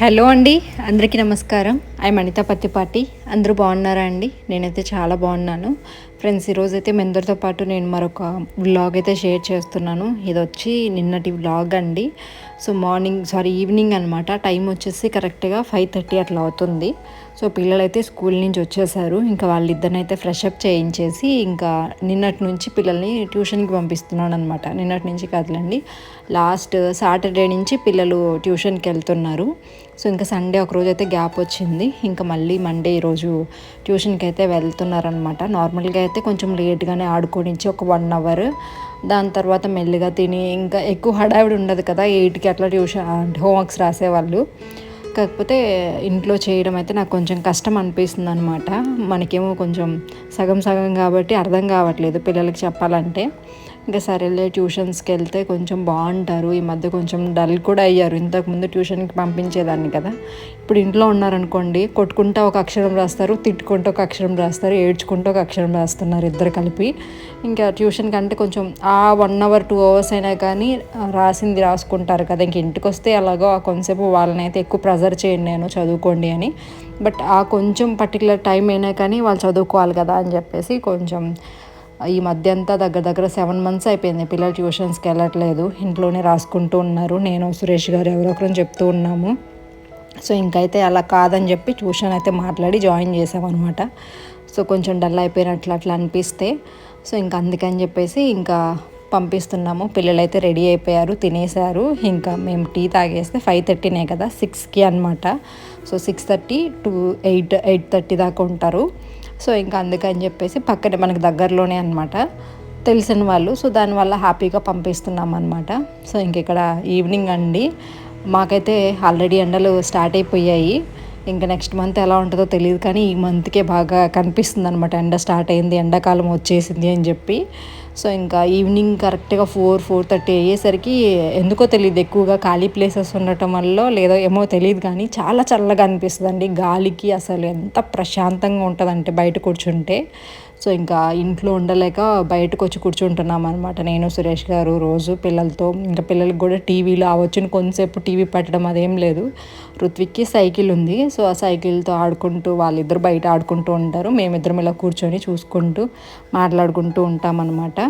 Hello అండి అందరికీ నమస్కారం. ఐ అనిత పత్తిపాటి. అందరూ బాగున్నారా అండి? నేనైతే చాలా బాగున్నాను. ఫ్రెండ్స్ ఈరోజు అయితే మీ అందరితో పాటు నేను మరొక వ్లాగ్ అయితే షేర్ చేస్తున్నాను. ఇది వచ్చి నిన్నటి వ్లాగ్ అండి. సో మార్నింగ్ సారీ ఈవినింగ్ అనమాట టైం వచ్చేసి కరెక్ట్గా ఫైవ్ థర్టీ అట్లా అవుతుంది. సో పిల్లలైతే స్కూల్ నుంచి వచ్చేసారు. ఇంకా వాళ్ళిద్దరినైతే ఫ్రెష్ అప్ చేయించేసి ఇంకా నిన్నటి నుంచి పిల్లల్ని ట్యూషన్కి పంపిస్తున్నాను అనమాట నిన్నటి నుంచి కదలండి. లాస్ట్ సాటర్డే నుంచి పిల్లలు ట్యూషన్కి వెళ్తున్నారు. సో ఇంకా సండే ఒకరోజు అయితే గ్యాప్ వచ్చింది. ఇంకా మళ్ళీ మండే ఈరోజు ట్యూషన్కి అయితే వెళ్తున్నారనమాట నార్మల్గా అయితే కొంచెం లేట్గానే ఆడుకోనించి ఒక వన్ అవర్ దాని తర్వాత మెల్లిగా తిని ఇంకా ఎక్కువ హడావిడి ఉండదు కదా ఎయిట్కి అట్లా ట్యూషన్ అంటే హోంవర్క్స్ రాసేవాళ్ళు. కాకపోతే ఇంట్లో చేయడం అయితే నాకు కొంచెం కష్టం అనిపిస్తుంది అనమాట మనకేమో కొంచెం సగం సగం కాబట్టి అర్థం కావట్లేదు పిల్లలకి చెప్పాలంటే. ఇంకా సరేలే ట్యూషన్స్కి వెళ్తే కొంచెం బాగుంటారు. ఈ మధ్య కొంచెం డల్ కూడా అయ్యారు. ఇంతకుముందు ట్యూషన్కి పంపించేదాన్ని కదా. ఇప్పుడు ఇంట్లో ఉన్నారనుకోండి కొట్టుకుంటా ఒక అక్షరం రాస్తారు తిట్టుకుంటూ ఒక అక్షరం రాస్తారు ఏడ్చుకుంటూ ఒక అక్షరం రాస్తున్నారు ఇద్దరు కలిపి. ఇంకా ట్యూషన్ కంటే కొంచెం ఆ వన్ అవర్ టూ అవర్స్ అయినా కానీ రాసింది రాసుకుంటారు కదా. ఇంక ఇంటికి వస్తే అలాగో ఆ కొంతసేపు వాళ్ళని అయితే ఎక్కువ ప్రెజర్ చేయండి నేను చదువుకోండి అని. బట్ ఆ కొంచెం పర్టికులర్ టైం అయినా కానీ వాళ్ళు చదువుకోవాలి కదా అని చెప్పేసి కొంచెం ఈ మధ్య అంతా దగ్గర దగ్గర సెవెన్ మంత్స్ అయిపోయింది. పిల్లలు ట్యూషన్స్కి వెళ్ళట్లేదు. ఇంట్లోనే రాసుకుంటూ ఉన్నారు. నేను సురేష్ గారు ఎవరో ఒకరు చెప్తూ ఉన్నాము. సో ఇంకైతే అలా కాదని చెప్పి ట్యూషన్ అయితే మాట్లాడి జాయిన్ చేసామన్నమాట సో కొంచెం డల్ అయిపోయినట్లు అట్లా అనిపిస్తే సో ఇంకా అందుకని చెప్పేసి ఇంకా పంపిస్తున్నాము. పిల్లలైతే రెడీ అయిపోయారు తినేశారు. ఇంకా మేము టీ తాగేస్తే ఫైవ్ థర్టీనే కదా సిక్స్కి అనమాట so six thirty to eight eight thirty దాకా ఉంటారు. సో ఇంకా అందుకని చెప్పేసి పక్కనే మనకు దగ్గరలోనే అనమాట తెలిసిన వాళ్ళు సో దానివల్ల హ్యాపీగా పంపిస్తున్నాం అనమాట సో ఇంక ఇక్కడ ఈవినింగ్ అండి. మాకైతే ఆల్రెడీ ఎండలు స్టార్ట్ అయిపోయాయి. ఇంకా నెక్స్ట్ మంత్ ఎలా ఉంటుందో తెలియదు కానీ ఈ మంత్కే బాగా కనిపిస్తుంది అనమాట ఎండ స్టార్ట్ అయింది ఎండాకాలం వచ్చేసింది అని చెప్పి. సో ఇంకా ఈవినింగ్ కరెక్ట్గా ఫోర్ ఫోర్ థర్టీ అయ్యేసరికి ఎందుకో తెలియదు ఎక్కువగా ఖాళీ ప్లేసెస్ ఉండటం వల్ల లేదో ఏమో తెలియదు కానీ చాలా చల్లగా అనిపిస్తుంది అండి గాలికి అసలు ఎంత ప్రశాంతంగా ఉంటుందంటే బయట కూర్చుంటే. సో ఇంకా ఇంట్లో ఉండలేక బయటకు వచ్చి కూర్చుంటున్నాం అనమాట నేను సురేష్ గారు రోజు పిల్లలతో ఇంకా పిల్లలకి కూడా టీవీలో ఆ వచ్చిన కొంతసేపు టీవీ పెట్టడం అదేం లేదు. ఋత్విక్కి సైకిల్ ఉంది. సో ఆ సైకిల్తో ఆడుకుంటూ వాళ్ళిద్దరు బయట ఆడుకుంటూ ఉంటారు. మేమిద్దరం ఇలా కూర్చొని చూసుకుంటూ మాట్లాడుకుంటూ ఉంటామన్నమాట.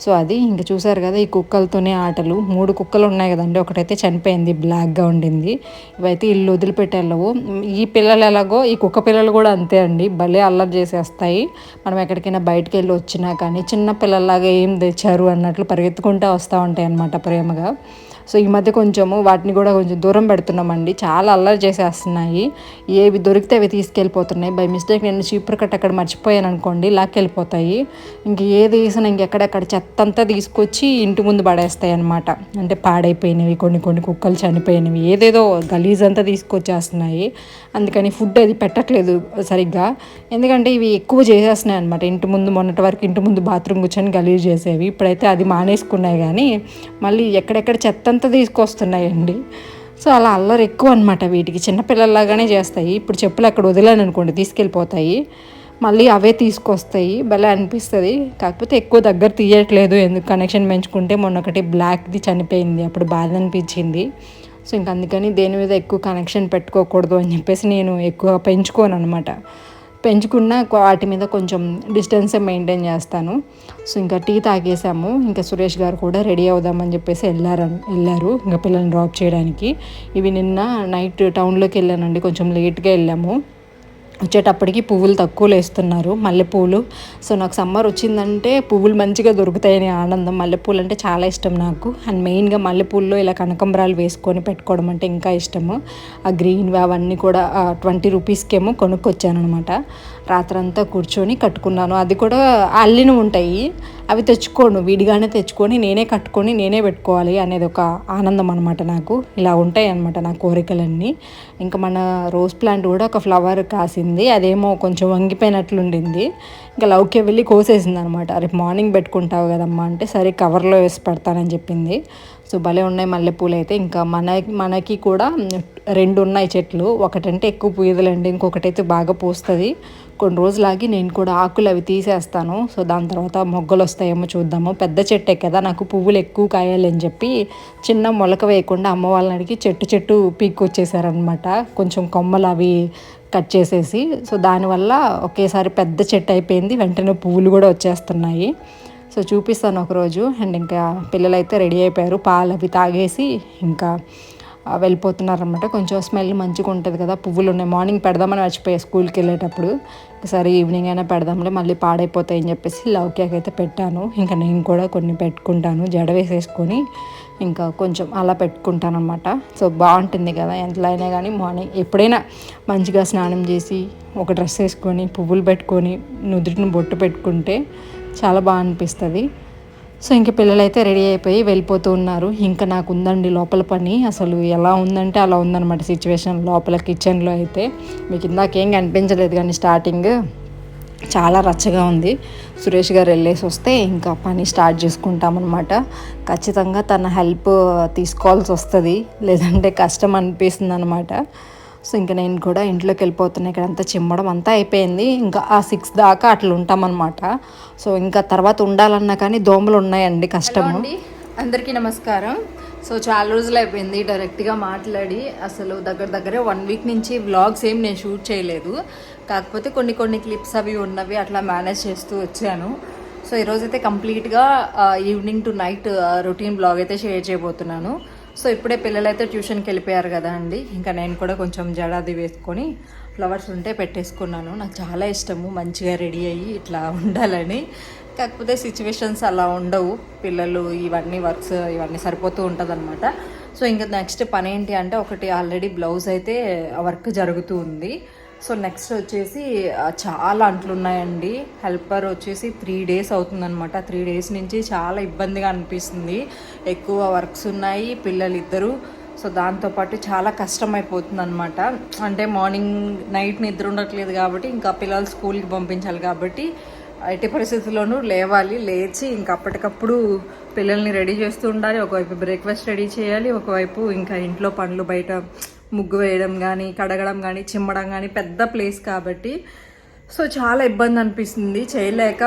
సో అది ఇంక చూసారు కదా ఈ కుక్కలతోనే ఆటలు. మూడు కుక్కలు ఉన్నాయి కదండి ఒకటైతే చనిపోయింది బ్లాక్గా ఉండింది. ఇవైతే ఇల్లు వదిలిపెట్టేళ్ళవు ఈ పిల్లలు ఎలాగో ఈ కుక్క పిల్లలు కూడా అంతే అండి. భలే అల్లరి చేసేస్తాయి. మనం ఎక్కడికైనా బయటకు వెళ్ళి వచ్చినా కానీ చిన్న పిల్లల్లాగా ఏం తెచ్చారు అన్నట్లు పరిగెత్తుకుంటూ వస్తూ ఉంటాయి అన్నమాట ప్రేమగా. సో ఈ మధ్య కొంచెము వాటిని కూడా కొంచెం దూరం పెడుతున్నామండి. చాలా అల్లరి చేసేస్తున్నాయి. ఏవి దొరికితే అవి తీసుకెళ్ళిపోతున్నాయి. బై మిస్టేక్ నేను చీపురు కట్ట అక్కడ మర్చిపోయాను అనుకోండి లాక్కెళ్ళిపోతాయి. ఇంక ఏది వేసినా ఇంకెక్కడెక్కడ చెత్త అంతా తీసుకొచ్చి ఇంటి ముందు పడేస్తాయి అనమాట అంటే పాడైపోయినవి కొన్ని కొన్ని కుక్కలు చనిపోయినవి ఏదేదో గలీజ్ అంతా తీసుకొచ్చేస్తున్నాయి. అందుకని ఫుడ్ అది పెట్టట్లేదు సరిగ్గా. ఎందుకంటే ఇవి ఎక్కువ చేసేస్తున్నాయి అనమాట ఇంటి ముందు మొన్నటి వరకు ఇంటి ముందు బాత్రూమ్ కూర్చొని గలీజ్ చేసేవి. ఇప్పుడైతే అది మానేసుకున్నాయి కానీ మళ్ళీ ఎక్కడెక్కడ చెత్త అంతా తీసుకొస్తున్నాయండి. సో అలా అల్లరి ఎక్కువ అనమాట వీటికి. చిన్నపిల్లల్లాగానే చేస్తాయి. ఇప్పుడు చెప్పులు అక్కడ వదిలేను అనుకోండి తీసుకెళ్ళిపోతాయి. మళ్ళీ అవే తీసుకొస్తాయి. భలే అనిపిస్తుంది. కాకపోతే ఎక్కువ దగ్గర తీయట్లేదు. ఎందుకు? కనెక్షన్ పెంచుకుంటే మొన్న ఒకటి బ్లాక్ది చనిపోయింది. అప్పుడు బాధ అనిపించింది. సో ఇంక అందుకని దేని మీద ఎక్కువ కనెక్షన్ పెట్టుకోకూడదు అని చెప్పేసి నేను ఎక్కువ పెంచుకోను అనమాట పెంచుకున్న వాటి మీద కొంచెం డిస్టెన్సే మెయింటైన్ చేస్తాను. సో ఇంకా టీ తాగేసాము. ఇంకా సురేష్ గారు కూడా రెడీ అవుదామని చెప్పేసి వెళ్ళారు వెళ్ళారు ఇంకా పిల్లల్ని డ్రాప్ చేయడానికి. ఇవి నిన్న నైట్ టౌన్లోకి వెళ్ళానండి. కొంచెం లేట్గా వెళ్ళాము. వచ్చేటప్పటికి పువ్వులు తక్కువ వేస్తున్నారు మల్లెపూలు. సో నాకు సమ్మర్ వచ్చిందంటే పువ్వులు మంచిగా దొరుకుతాయని ఆనందం. మల్లెపూలు అంటే చాలా ఇష్టం నాకు. అండ్ మెయిన్గా మల్లెపూల్లో ఇలా కనకంబరాలు వేసుకొని పెట్టుకోవడం అంటే ఇంకా ఇష్టము. ఆ గ్రీన్ అవన్నీ కూడా ట్వంటీ రూపీస్కేమో కొనుక్కొచ్చానమాట రాత్రంతా కూర్చొని కట్టుకున్నాను. అది కూడా అల్లిన ఉంటాయి. అవి తెచ్చుకోను. విడిగానే తెచ్చుకొని నేనే కట్టుకొని నేనే పెట్టుకోవాలి అనేది ఒక ఆనందం అనమాట నాకు. ఇలా ఉంటాయి అనమాట నా కోరికలన్నీ. ఇంకా మన రోజ్ ప్లాంట్ కూడా ఒక ఫ్లవర్ కాసింది. అదేమో కొంచెం వంగిపోయినట్లుండింది. ఇంకా లౌకే వెళ్ళి కోసేసింది అనమాట రేపు మార్నింగ్ పెట్టుకుంటావు కదమ్మా అంటే సరే కవర్లో వేసి పెడతానని చెప్పింది. సో భలే ఉన్నాయి మల్లెపూలు అయితే. ఇంకా మన మనకి కూడా రెండు ఉన్నాయి చెట్లు. ఒకటంటే ఎక్కువ పూయదులండి ఇంకొకటి అయితే బాగా పూస్తుంది. కొన్ని రోజులాగి నేను కూడా ఆకులు అవి తీసేస్తాను. సో దాని తర్వాత మొగ్గలు వస్తాయేమో చూద్దాము. పెద్ద చెట్టే కదా నాకు పువ్వులు ఎక్కువ కాయాలని చెప్పి చిన్న మొలక వేయకుండా అమ్మ వాళ్ళని అడిగి చెట్టు చెట్టు పీక్కొచ్చేసారనమాట. కొంచెం కొమ్మలు అవి కట్ చేసేసి సో దానివల్ల ఒకేసారి పెద్ద చెట్టు అయిపోయింది వెంటనే పువ్వులు కూడా వచ్చేస్తున్నాయి. సో చూపిస్తాను ఒకరోజు అండ్ ఇంకా పిల్లలు అయితే రెడీ అయిపోయారు పాలు అవి తాగేసి ఇంకా వెళ్ళిపోతున్నారనమాట కొంచెం స్మెల్ మంచిగా ఉంటుంది కదా పువ్వులు ఉన్నాయి. మార్నింగ్ పెడదామని మర్చిపోయాయి స్కూల్కి వెళ్ళేటప్పుడు. సరే ఈవినింగ్ అయినా పెడదాంలే మళ్ళీ పాడైపోతాయని చెప్పేసి లవ్ కేక్ అయితే పెట్టాను. ఇంకా నేను కూడా కొన్ని పెట్టుకుంటాను జడ వేసేసుకొని. ఇంకా కొంచెం అలా పెట్టుకుంటాను అనమాట సో బాగుంటుంది కదా ఎంతలో అయినా కానీ మార్నింగ్ ఎప్పుడైనా మంచిగా స్నానం చేసి ఒక డ్రెస్ వేసుకొని పువ్వులు పెట్టుకొని నుదుటిని బొట్టు పెట్టుకుంటే చాలా బాగా అనిపిస్తుంది. సో ఇంకా పిల్లలైతే రెడీ అయిపోయి వెళ్ళిపోతూ ఉన్నారు. ఇంకా నాకు ఉందండి లోపల పని. అసలు ఎలా ఉందంటే అలా ఉందన్నమాట సిచ్యువేషన్ లోపల కిచెన్లో అయితే. మీకు ఇందాకేం కనిపించలేదు కానీ స్టార్టింగ్ చాలా రచ్చగా ఉంది. సురేష్ గారు వెళ్ళేసి వస్తే ఇంకా పని స్టార్ట్ చేసుకుంటామన్నమాట. ఖచ్చితంగా తన హెల్ప్ తీసుకోవాల్సి వస్తుంది. లేదంటే కష్టం అనిపిస్తుంది అనమాట సో ఇంకా నేను కూడా ఇంట్లోకి వెళ్ళిపోతున్నాను ఇక్కడ అంతా చిమ్మడం అంతా అయిపోయింది. ఇంకా ఆ సిక్స్ దాకా అట్లా ఉంటామన్నమాట. సో ఇంకా తర్వాత ఉండాలన్నా కానీ దోమలు ఉన్నాయండి కష్టము. అందరికీ నమస్కారం. సో చాలా రోజులు అయిపోయింది డైరెక్ట్గా మాట్లాడి. అసలు దగ్గర దగ్గరే వన్ వీక్ నుంచి వ్లాగ్స్ ఏం నేను షూట్ చేయలేదు. కాకపోతే కొన్ని కొన్ని క్లిప్స్ అవి ఉన్నవి అట్లా మేనేజ్ చేస్తూ వచ్చాను. సో ఈరోజైతే కంప్లీట్గా evening to night routine blog అయితే షేర్ చేయబోతున్నాను. సో ఇప్పుడే పిల్లలైతే ట్యూషన్కి వెళ్ళిపోయారు కదా అండి. ఇంకా నేను కూడా కొంచెం జడాది వేసుకొని ఫ్లవర్స్ ఉంటే పెట్టేసుకున్నాను. నాకు చాలా ఇష్టము. మంచిగా రెడీ అయ్యి ఇట్లా ఉండాలని. కాకపోతే సిచ్యువేషన్స్ అలా ఉండవు. పిల్లలు ఇవన్నీ వర్క్స్ ఇవన్నీ సరిపోతూ ఉంటుంది సో ఇంకా నెక్స్ట్ పని ఏంటి అంటే ఒకటి ఆల్రెడీ బ్లౌజ్ అయితే వర్క్ జరుగుతూ ఉంది. సో నెక్స్ట్ వచ్చేసి చాలా అంట్లు ఉన్నాయండి. హెల్పర్ వచ్చేసి త్రీ డేస్ అవుతుందనమాట త్రీ డేస్ నుంచి చాలా ఇబ్బందిగా అనిపిస్తుంది. ఎక్కువ వర్క్స్ ఉన్నాయి పిల్లలు ఇద్దరు సో దాంతోపాటు చాలా కష్టం అనమాట అంటే మార్నింగ్ నైట్ నిద్ర ఉండట్లేదు కాబట్టి ఇంకా పిల్లలు స్కూల్కి పంపించాలి కాబట్టి ఎట్టి పరిస్థితుల్లోనూ లేవాలి. లేచి ఇంకా అప్పటికప్పుడు పిల్లల్ని రెడీ చేస్తూ ఉండాలి. ఒకవైపు బ్రేక్ఫాస్ట్ రెడీ చేయాలి. ఒకవైపు ఇంకా ఇంట్లో పనులు బయట ముగ్గు వేయడం కానీ కడగడం కానీ చిమ్మడం కానీ పెద్ద ప్లేస్ కాబట్టి. సో చాలా ఇబ్బంది అనిపిస్తుంది. చేయలేక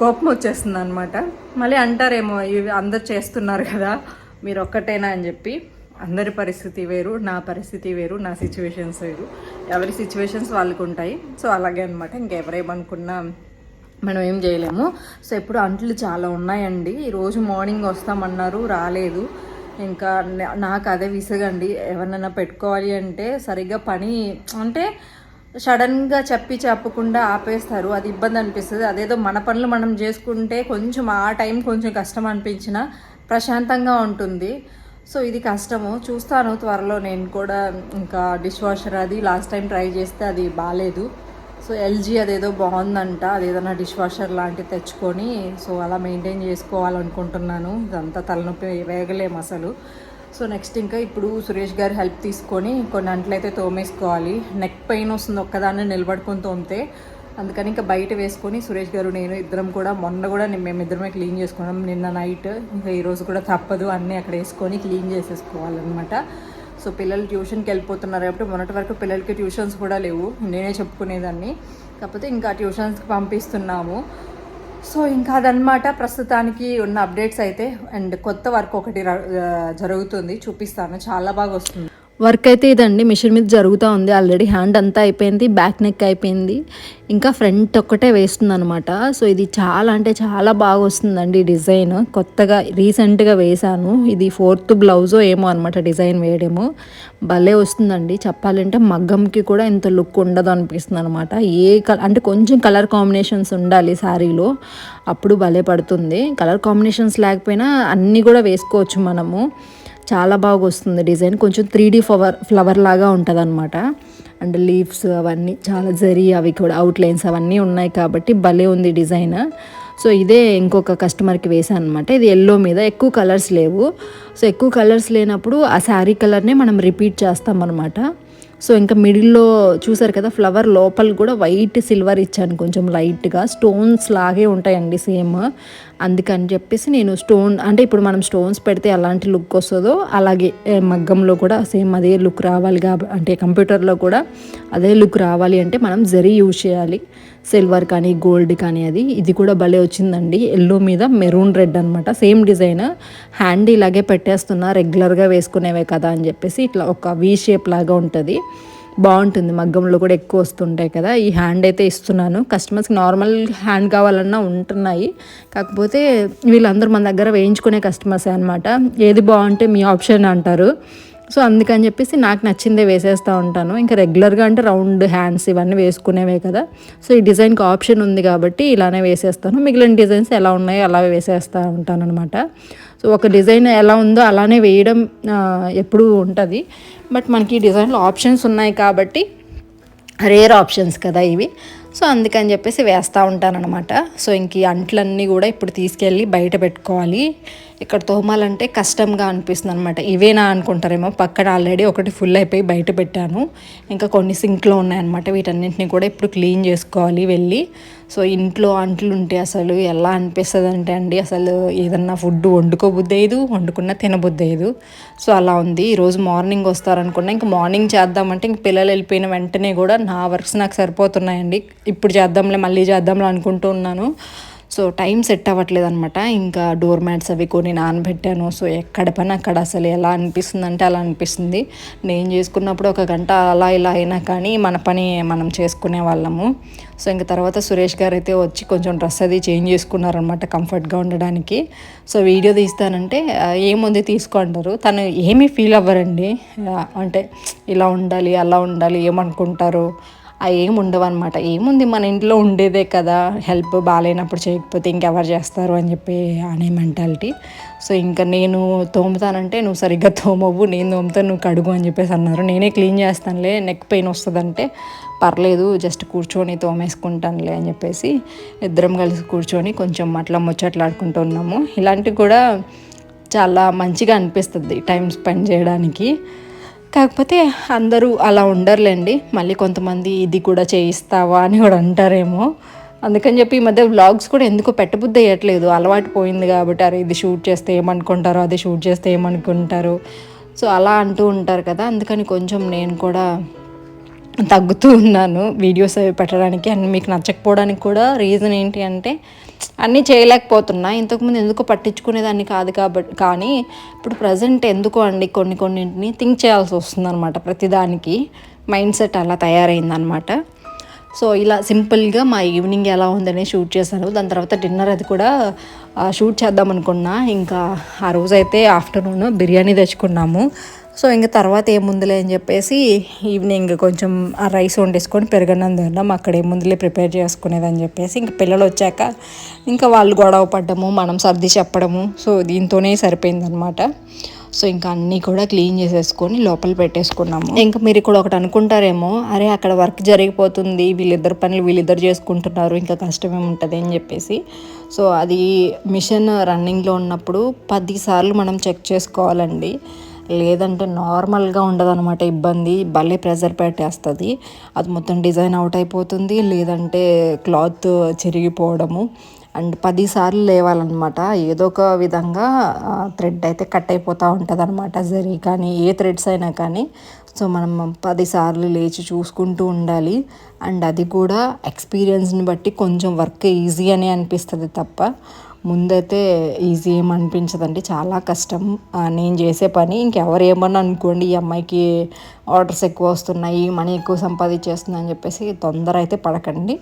కోపం వచ్చేస్తుంది అనమాట మళ్ళీ అంటారేమో ఇవి అందరు చేస్తున్నారు కదా మీరు ఒక్కటేనా అని చెప్పి. అందరి పరిస్థితి వేరు నా పరిస్థితి వేరు నా సిచ్యువేషన్స్ వేరు. ఎవరి సిచ్యువేషన్స్ వాళ్ళకు ఉంటాయి. సో అలాగే అనమాట ఇంకెవరేమనుకున్నా మనం ఏం చేయలేము. సో ఎప్పుడు అంట్లు చాలా ఉన్నాయండి. ఈరోజు మార్నింగ్ వస్తామన్నారు రాలేదు. ఇంకా నాకు అదే విసగండి. ఎవరినైనా పెట్టుకోవాలి అంటే సరిగ్గా పని అంటే సడన్గా చెప్పి చెప్పకుండా ఆపేస్తారు. అది ఇబ్బంది అనిపిస్తుంది. అదేదో మన పనులు మనం చేసుకుంటే కొంచెం ఆ టైం కొంచెం కష్టం అనిపించిన ప్రశాంతంగా ఉంటుంది. సో ఇది కష్టము. చూస్తాను త్వరలో నేను కూడా. ఇంకా డిష్ వాషర్ అది లాస్ట్ టైం ట్రై చేస్తే అది బాగాలేదు సో ఎల్జీ అదేదో బాగుందంట అదేదన్నా డిష్ వాషర్ లాంటివి తెచ్చుకొని సో అలా మెయింటైన్ చేసుకోవాలనుకుంటున్నాను. ఇదంతా తలనొప్పి వేగలేము అసలు. సో నెక్స్ట్ ఇంకా ఇప్పుడు సురేష్ గారి హెల్ప్ తీసుకొని కొన్ని అంట్లయితే తోమేసుకోవాలి. నెక్ పెయిన్ వస్తుంది ఒక్కదాన్ని నిలబడుకొని తోమితే అందుకని ఇంకా బయట వేసుకొని సురేష్ గారు నేను ఇద్దరం కూడా మొన్న కూడా మేము ఇద్దరమే క్లీన్ చేసుకున్నాం. నిన్న నైట్ ఇంకా ఈరోజు కూడా తప్పదు అన్నీ అక్కడ వేసుకొని క్లీన్ చేసేసుకోవాలన్నమాట. సో పిల్లలు ట్యూషన్కి వెళ్ళిపోతున్నారు కాబట్టి మొన్నటి వరకు పిల్లలకి ట్యూషన్స్ కూడా లేవు. నేనే చెప్పుకునేదాన్ని. కాకపోతే ఇంకా ట్యూషన్స్కి పంపిస్తున్నాము. సో ఇంకా అదనమాట ప్రస్తుతానికి ఉన్న అప్డేట్స్ అయితే. అండ్ కొత్త వర్క్ ఒకటి జరుగుతుంది. చూపిస్తాను. చాలా బాగా వస్తుంది. వర్క్ అయితే ఇదండి మిషన్ మీద జరుగుతూ ఉంది ఆల్రెడీ. హ్యాండ్ అంతా అయిపోయింది బ్యాక్ నెక్ అయిపోయింది. ఇంకా ఫ్రంట్ ఒక్కటే వేస్తుంది అనమాట సో ఇది చాలా అంటే చాలా బాగా వస్తుందండి డిజైన్. కొత్తగా రీసెంట్గా వేశాను. ఇది ఫోర్త్ బ్లౌజో ఏమో అనమాట డిజైన్ వేయడము. భలే వస్తుందండి. చెప్పాలంటే మగ్గంకి కూడా ఇంత లుక్ ఉండదు అనిపిస్తుంది అనమాట ఏ కలర్ అంటే కొంచెం కలర్ కాంబినేషన్స్ ఉండాలి శారీలో. అప్పుడు భలే పడుతుంది. కలర్ కాంబినేషన్స్ లేకపోయినా అన్నీ కూడా వేసుకోవచ్చు మనము. చాలా బాగా వస్తుంది డిజైన్. కొంచెం త్రీ డీ ఫ్లవర్ ఫ్లవర్ లాగా ఉంటుంది అనమాట అండ్ లీవ్స్ అవన్నీ చాలా జరీ అవి కూడా అవుట్లైన్స్ అవన్నీ ఉన్నాయి కాబట్టి భలే ఉంది డిజైన్. సో ఇదే ఇంకొక కస్టమర్కి వేసాను అనమాట ఇది ఎల్లో మీద ఎక్కువ కలర్స్ లేవు. సో ఎక్కువ కలర్స్ లేనప్పుడు ఆ శారీ కలర్నే మనం రిపీట్ చేస్తాం అనమాట సో ఇంకా మిడిల్లో చూసారు కదా ఫ్లవర్ లోపల కూడా వైట్ సిల్వర్ ఇచ్చాను కొంచెం లైట్గా. స్టోన్స్ లాగే ఉంటాయండి సేమ్. అందుకని చెప్పేసి నేను స్టోన్ అంటే ఇప్పుడు మనం స్టోన్స్ పెడితే ఎలాంటి లుక్ వస్తుందో అలాగే మగ్గంలో కూడా సేమ్ అదే లుక్ రావాలి కాబట్టి అంటే కంప్యూటర్లో కూడా అదే లుక్ రావాలి అంటే మనం జరీ యూజ్ చేయాలి. సిల్వర్ కానీ గోల్డ్ కానీ అది ఇది కూడా భలే వచ్చిందండి. ఎల్లో మీద మెరూన్ రెడ్ అనమాట సేమ్ డిజైన్. హ్యాండ్ ఇలాగే పెట్టేస్తున్నా రెగ్యులర్గా వేసుకునేవే కదా అని చెప్పేసి ఇట్లా ఒక వీ షేప్ లాగా ఉంటుంది. బాగుంటుంది. మగ్గంలో కూడా ఎక్కువ వస్తుంటాయి కదా. ఈ హ్యాండ్ అయితే ఇస్తున్నాను. కస్టమర్స్కి నార్మల్ హ్యాండ్ కావాలన్నా ఉంటున్నాయి. కాకపోతే వీళ్ళందరూ మన దగ్గర వేయించుకునే కస్టమర్సే అనమాట ఏది బాగుంటే మీ ఆప్షన్ అంటారు. సో అందుకని చెప్పేసి నాకు నచ్చిందే వేసేస్తూ ఉంటాను. ఇంకా రెగ్యులర్గా అంటే రౌండ్ హ్యాండ్స్ ఇవన్నీ వేసుకునేవే కదా. సో ఈ డిజైన్కి ఆప్షన్ ఉంది కాబట్టి ఇలానే వేసేస్తాను. మిగిలిన డిజైన్స్ ఎలా ఉన్నాయో అలా వేసేస్తూ ఉంటాను అనమాట సో ఒక డిజైన్ ఎలా ఉందో అలానే వేయడం ఎప్పుడూ ఉంటుంది. బట్ మనకి ఈ డిజైన్లో ఆప్షన్స్ ఉన్నాయి కాబట్టి రేర్ ఆప్షన్స్ కదా ఇవి. సో అందుకని చెప్పేసి వేస్తూ ఉంటానన్నమాట. సో ఇంక అంట్లన్నీ కూడా ఇప్పుడు తీసుకెళ్ళి బయట పెట్టుకోవాలి. ఇక్కడ తోమాలంటే కష్టంగా అనిపిస్తుంది అనమాట ఇవేనా అనుకుంటారేమో. పక్కన ఆల్రెడీ ఒకటి ఫుల్ అయిపోయి బయట పెట్టాను. ఇంకా కొన్ని సింక్లో ఉన్నాయన్నమాట. వీటన్నింటినీ కూడా ఇప్పుడు క్లీన్ చేసుకోవాలి వెళ్ళి. సో ఇంట్లో అంట్లు ఉంటే అసలు ఎలా అనిపిస్తుంది అంటే అండి అసలు ఏదన్నా ఫుడ్ వండుకోబుద్దేదు వండుకున్నా తినబుద్దేదు సో అలా ఉంది. ఈరోజు మార్నింగ్ వస్తారనుకున్నా ఇంకా మార్నింగ్ చేద్దామంటే ఇంక పిల్లలు వెళ్ళిపోయిన వెంటనే కూడా నా వర్క్స్ నాకు సరిపోతున్నాయండి. ఇప్పుడు చేద్దాంలే మళ్ళీ చేద్దాంలే అనుకుంటూ ఉన్నాను. సో టైం సెట్ అవ్వట్లేదు అనమాట ఇంకా డోర్ మ్యాట్స్ అవి కొన్ని నానబెట్టాను. సో ఎక్కడ పని అక్కడ అసలు ఎలా అనిపిస్తుంది అంటే అలా అనిపిస్తుంది. నేను చేసుకున్నప్పుడు ఒక గంట అలా ఇలా అయినా కానీ మన పని మనం చేసుకునే వాళ్ళము. సో ఇంకా తర్వాత సురేష్ గారు అయితే వచ్చి కొంచెం డ్రెస్ అది చేంజ్ చేసుకున్నారనమాట కంఫర్ట్గా ఉండడానికి. సో వీడియో తీస్తానంటే ఏముంది తీసుకుంటారు తను ఏమీ ఫీల్ అవ్వరండి. అంటే ఇలా ఉండాలి అలా ఉండాలి ఏమనుకుంటారు? అవి ఏం ఉండవు అనమాట ఏముంది మన ఇంట్లో ఉండేదే కదా హెల్ప్ బాగాలేనప్పుడు చేయకపోతే ఇంకెవరు చేస్తారు అని చెప్పి అనే మెంటాలిటీ. సో ఇంకా నేను తోముతానంటే నువ్వు సరిగ్గా తోమవు నేను తోముతాను నువ్వు కడుగు అని చెప్పేసి అన్నారు. నేనే క్లీన్ చేస్తానులే నెక్ పెయిన్ వస్తుందంటే పర్లేదు జస్ట్ కూర్చొని తోమేసుకుంటానులే అని చెప్పేసి ఇద్దరం కలిసి కూర్చొని కొంచెం అట్లా ముచ్చట్లాడుకుంటూ ఉన్నాము. ఇలాంటివి కూడా చాలా మంచిగా అనిపిస్తుంది టైం స్పెండ్ చేయడానికి. కాకపోతే అందరూ అలా ఉండరులేండి. మళ్ళీ కొంతమంది ఇది కూడా చేయిస్తావా అని కూడా అంటారేమో. అందుకని చెప్పి ఈ మధ్య వ్లాగ్స్ కూడా ఎందుకో పెట్టబుద్ధి అయ్యట్లేదు. అలవాటు పోయింది కాబట్టి అరే ఇది షూట్ చేస్తే ఏమనుకుంటారో అది షూట్ చేస్తే ఏమనుకుంటారు. సో అలా అంటూ ఉంటారు కదా. అందుకని కొంచెం నేను కూడా తగ్గుతూ ఉన్నాను. వీడియోస్ అవి పెట్టడానికి అండ్ మీకు నచ్చకపోవడానికి కూడా రీజన్ ఏంటి అంటే అన్నీ చేయలేకపోతున్నా. ఇంతకుముందు ఎందుకు పట్టించుకునేదాన్ని కాదు కాబట్టి కానీ ఇప్పుడు ప్రజెంట్ ఎందుకో అండి కొన్ని కొన్నింటిని థింక్ చేయాల్సి వస్తుంది అనమాట ప్రతిదానికి. మైండ్ సెట్ అలా తయారైందనమాట సో ఇలా సింపుల్గా మా ఈవినింగ్ ఎలా ఉందని షూట్ చేశాను. దాని తర్వాత డిన్నర్ అది కూడా షూట్ చేద్దాం అనుకున్నా ఇంకా ఆ రోజైతే ఆఫ్టర్నూన్ బిర్యానీ తెచ్చుకున్నాము. సో ఇంకా తర్వాత ఏముందిలే అని చెప్పేసి ఈవినింగ్ కొంచెం ఆ రైస్ వండేసుకొని పెరగన్నం తిన్నాం అక్కడ ఏముందిలే ప్రిపేర్ చేసుకునేదని చెప్పేసి ఇంకా పిల్లలు వచ్చాక ఇంకా వాళ్ళు గొడవ పడ్డము మనం సర్ది చెప్పడము సో దీంతోనే సరిపోయిందనమాట. సో ఇంకా అన్నీ కూడా క్లీన్ చేసేసుకొని లోపల పెట్టేసుకున్నాము. ఇంకా మీరు ఇక్కడ ఒకటి అనుకుంటారేమో అరే అక్కడ వర్క్ జరిగిపోతుంది వీళ్ళిద్దరు పనులు వీళ్ళిద్దరు చేసుకుంటున్నారు ఇంకా కష్టమేమి ఉంటుంది అని చెప్పేసి. సో అది మిషన్ రన్నింగ్లో ఉన్నప్పుడు పదిసార్లు మనం చెక్ చేసుకోవాలండి. లేదంటే నార్మల్గా ఉండదన్నమాట ఇబ్బంది. భలే ప్రెజర్ పెట్టేస్తుంది. అది మొత్తం డిజైన్ అవుట్ అయిపోతుంది. లేదంటే క్లాత్ చిరిగిపోవడము. అండ్ పదిసార్లు లేవాలన్నమాట. ఏదో ఒక విధంగా థ్రెడ్ అయితే కట్ అయిపోతూ ఉంటుంది అనమాట జరీ కానీ ఏ థ్రెడ్స్ అయినా కానీ. సో మనం పదిసార్లు లేచి చూసుకుంటూ ఉండాలి. అండ్ అది కూడా ఎక్స్పీరియన్స్ని బట్టి కొంచెం వర్క్ ఈజీ అని అనిపిస్తుంది తప్ప. ముందైతే ఈజీ ఏం అనిపించదండి. చాలా కష్టం. నేను చేసే పని ఇంకెవరు ఏమన్నా అనుకోండి ఈ అమ్మాయికి ఆర్డర్స్ ఎక్కువ వస్తున్నాయి మనీ ఎక్కువ సంపాదించేస్తుంది అని చెప్పేసి తొందర అయితే పడకండి.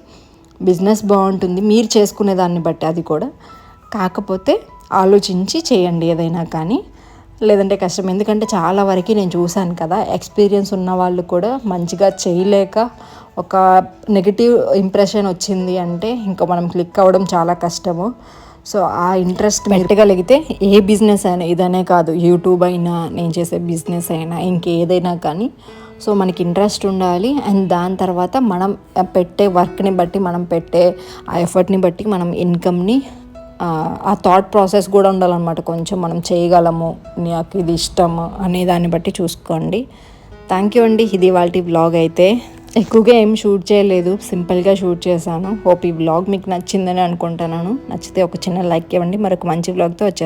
బిజినెస్ బాగుంటుంది. మీరు చేసుకునే దాన్ని బట్టి అది కూడా. కాకపోతే ఆలోచించి చేయండి ఏదైనా కానీ. లేదంటే కష్టం. ఎందుకంటే చాలా వరకు నేను చూశాను కదా ఎక్స్పీరియన్స్ ఉన్న వాళ్ళు కూడా మంచిగా చేయలేక ఒక నెగిటివ్ ఇంప్రెషన్ వచ్చింది అంటే ఇంకా మనం క్లిక్ అవ్వడం చాలా కష్టము. సో ఆ ఇంట్రెస్ట్ పెట్టగలిగితే ఏ బిజినెస్ అయినా ఇదనే కాదు యూట్యూబ్ అయినా నేను చేసే బిజినెస్ అయినా ఇంకేదైనా కానీ. సో మనకి ఇంట్రెస్ట్ ఉండాలి. అండ్ దాని తర్వాత మనం పెట్టే వర్క్ని బట్టి మనం పెట్టే ఆ ఎఫర్ట్ని బట్టి మనం ఇన్కమ్ని ఆ థాట్ ప్రాసెస్ కూడా ఉండాలన్నమాట. కొంచెం మనం చేయగలము నాకు ఇది ఇష్టము అనే దాన్ని బట్టి చూసుకోండి. థ్యాంక్ యూ అండి. ఇది వాళ్ళ వ్లాగ్ అయితే. ఎక్కువగా ఏం షూట్ చేయలేదు. సింపుల్గా షూట్ చేశాను. హోప్ ఈ వ్లాగ్ మీకు నచ్చిందని అనుకుంటున్నాను. నచ్చితే ఒక చిన్న లైక్ ఇవ్వండి. మరొక మంచి వ్లాగ్తో వచ్చేస్తాను.